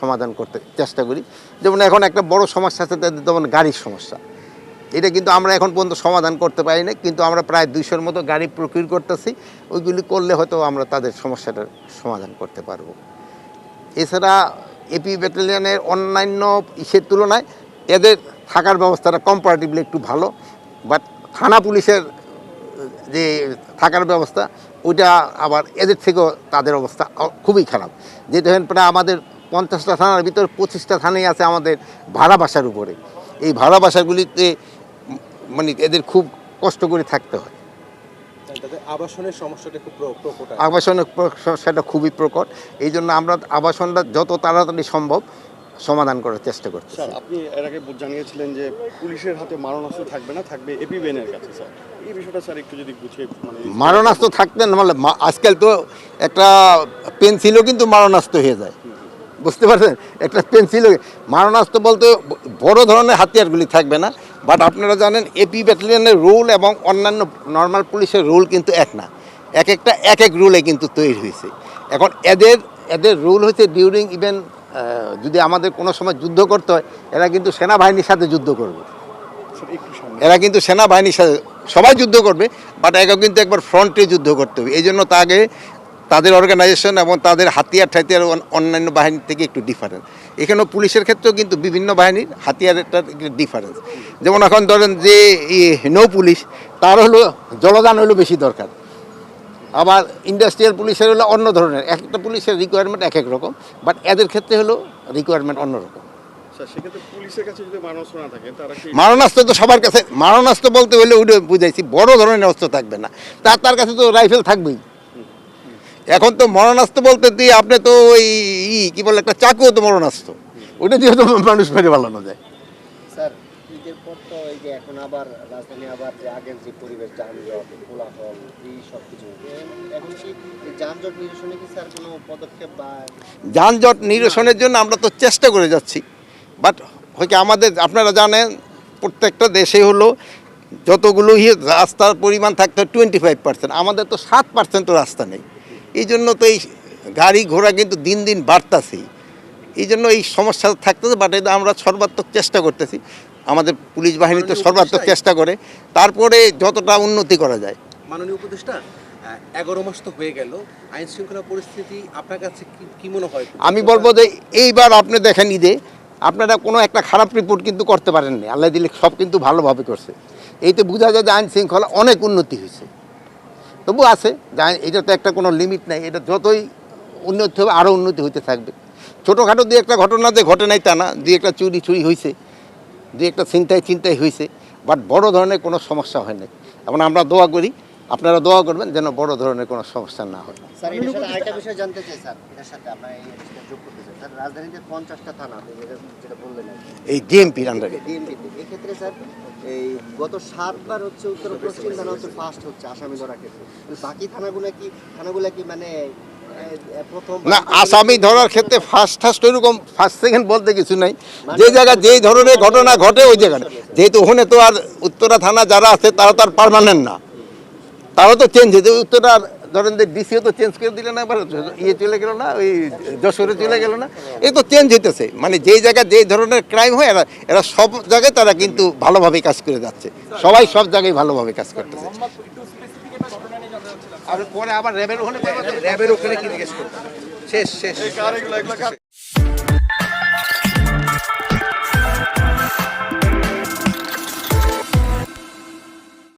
সমাধান করতে চেষ্টা করি। যেমন এখন একটা বড় সমস্যা আছে, তাদের যেমন গাড়ির সমস্যা। এটা কিন্তু আমরা এখন পর্যন্ত সমাধান করতে পারি না কিন্তু আমরা প্রায় দুইশোর মতো গাড়ি প্রকিউর করতেছি। ওইগুলি করলে হয়তো আমরা তাদের সমস্যাটার সমাধান করতে পারব। এছাড়া এপি ব্যাটালিয়নের অন্যান্য ইসের তুলনায় এদের থাকার ব্যবস্থাটা কম্পারেটিভলি একটু ভালো। বাট থানা পুলিশের, যে থাকার ব্যবস্থা, ওইটা আবার এদের থেকেও তাদের অবস্থা খুবই খারাপ। দেখেন প্রায় আমাদের পঞ্চাশটা থানার ভিতর পঁচিশটা থানাই আছে আমাদের ভাড়া বাসার উপরে। এই ভাড়া বাসাগুলিতে মানে এদের খুব কষ্ট করে থাকতে হয়। আবাসনের সমস্যাটা খুব প্রকট আবাসনের সমস্যাটা খুবই প্রকট। এই জন্য আমরা আবাসনটা যত তাড়াতাড়ি সম্ভব সমাধান করার চেষ্টা করছি স্যার আপনি এর আগে জানিয়েছিলেন যে পুলিশের হাতে মারণাস্ত্র থাকবে না থাকবে এপি বেনের কাছে স্যার। এই বিষয়টা স্যার একটু যদি মানে মারণাস্ত্র থাকতে না মানে আজকাল তো একটা পেন্সিলও কিন্তু মারণাস্ত্র হয়ে যায়। বুঝতে পারছেন? একটা পেন্সিল মারণাস্ত্র বলতে বড় ধরনের হাতিয়ারগুলি থাকবে না বাট আপনারা জানেন এপি ব্যাটালিয়নের রুল এবং অন্যান্য নর্মাল পুলিশের রুল কিন্তু এক না। এক একটা, এক এক রুলে কিন্তু তৈরি হয়েছে। এখন এদের এদের রুল হচ্ছে ডিউরিং ইভেন যদি আমাদের কোনো সময় যুদ্ধ করতে হয়, এরা কিন্তু সেনাবাহিনীর সাথে যুদ্ধ করবে। এরা কিন্তু সেনাবাহিনীর সাথে, সবাই যুদ্ধ করবে বাট একে কিন্তু একবার ফ্রন্টে যুদ্ধ করতে হবে। এই জন্য তাকে তাদের অর্গানাইজেশন এবং তাদের হাতিয়ার ঠাতিয়ার অন- অন্যান্য বাহিনীর থেকে একটু ডিফারেন্স এখানেও পুলিশের ক্ষেত্রেও কিন্তু বিভিন্ন বাহিনীর হাতিয়ারেরটার ডিফারেন্স যেমন এখন ধরেন যে নৌ পুলিশ তার হলো জলদান হলো বেশি দরকার। আবার ইন্ডাস্ট্রিয়াল পুলিশের হলো অন্য ধরনের এক একটা পুলিশের রিকোয়ারমেন্ট এক এক রকম বাট এদের ক্ষেত্রে হলো রিকোয়ারমেন্ট অন্যরকম যদি মারণাস্ত্র তো সবার কাছে মারণাস্ত্র বলতে হলে ওইটা বুঝাইছি বড় ধরনের অস্ত্র থাকবে না। তার তার কাছে তো রাইফেল থাকবেই। এখন তো মরণাস্ত্র বলতে দিয়ে আপনি তো ওই ই কি বলে একটা চাকুও তো মরণাস্ত্র। ওইটা দিয়ে তো মানুষ মেরে পালানো যায়। স্যার ঈদের পর তো এই যে এখন আবার রাজধানী আবার যে আগের যে পরিবেশ যানজট কোলাহল এই সব কিছু। এখন কি যানজট নিরসনে কি স্যার কোনো পদক্ষেপ বা যানজট নিরসনের জন্য আমরা তো চেষ্টা করে যাচ্ছি। বাট হয়তো আমাদের আপনারা জানেন প্রত্যেকটা দেশে হলো যতগুলো রাস্তার পরিমাণ থাকতে হয় টোয়েন্টি ফাইভ পার্সেন্ট আমাদের তো সাত পার্সেন্টও রাস্তা নেই। এই জন্য তো এই গাড়ি ঘোড়া কিন্তু দিন দিন বাড়তাছেই এই জন্য এই সমস্যা থাকতেছে বাট এটা আমরা সর্বাত্মক চেষ্টা করতেছি। আমাদের পুলিশ বাহিনী তো সর্বাত্মক চেষ্টা করে। তারপরে যতটা উন্নতি করা যায়। মাননীয় উপদেষ্টা এগারো মাস তো হয়ে গেল। আইন শৃঙ্খলা পরিস্থিতি আপনার কাছে কি- কি মনে হয়? আমি বলব যে এইবার আপনি দেখেন ঈদে আপনারা কোনো একটা খারাপ রিপোর্ট কিন্তু করতে পারেননি। আল্লাহ দিলে সব কিন্তু ভালোভাবে করছে। এইতে বোঝা যায় যে আইন শৃঙ্খলা অনেক উন্নতি হয়েছে। তবু আছে, যাই এটা তো একটা কোনো লিমিট নাই। এটা যতই উন্নতি হবে আরও উন্নতি হইতে থাকবে। ছোটোখাটো দু একটা ঘটনা যে ঘটে নাই তা না, দুই একটা চুরি চুরি হয়েছে দুই একটা চিন্তায় চিন্তায় হয়েছে বাট বড় ধরনের কোনো সমস্যা হয় নাই। এখন আমরা দোয়া করি আপনারা দোয়া করবেন যেন বড় ধরনের কোনো সমস্যা না হয়। স্যার এটার সাথে আরেকটা বিষয় জানতে চাই স্যার। এটার সাথে আপনার এই যোগ করতে চাই। স্যার রাজধানীতে পঞ্চাশটা থানা আপনি যেটা বললেন এই ডিএমপির আন্ডারে ডিএমপিতে এক্ষেত্রে স্যার এই গত সাতবার হচ্ছে উত্তর পশ্চিম থানা হচ্ছে ফার্স্ট হচ্ছে আসামি ধরার ক্ষেত্রে বাকি থানাগুলো কি থানাগুলো কি মানে না আসামি ধরার ক্ষেত্রে ফার্স্ট ফার্স্ট ওইরকম ফার্স্ট সেকেন্ড বলতে কিছু নাই। যে জায়গায় যেই ধরনের ঘটনা ঘটে ওই জায়গাটা যেহেতু ওখানে তো আর উত্তরা থানা যারা আছে তারা তো আর পারমানেন্ট না। তারাও তো চেঞ্জ হয়েছে উত্তরা ধরেন যে ডিসিও তো চেঞ্জ করে দিলে না এবার ইয়ে চলে গেল না ওই যশোরে চলে গেল না এই তো চেঞ্জ হইতেছে। মানে যেই জায়গায় যেই ধরনের ক্রাইম হয় এরা এরা সব জায়গায় তারা কিন্তু ভালোভাবে কাজ করে যাচ্ছে। সবাই সব জায়গায় ভালোভাবে কাজ করতেছে। আর পরে আবার র্যাবের ওখানে র্যাবের ওখানে কি জিজ্ঞেস করতে শেষ শেষ।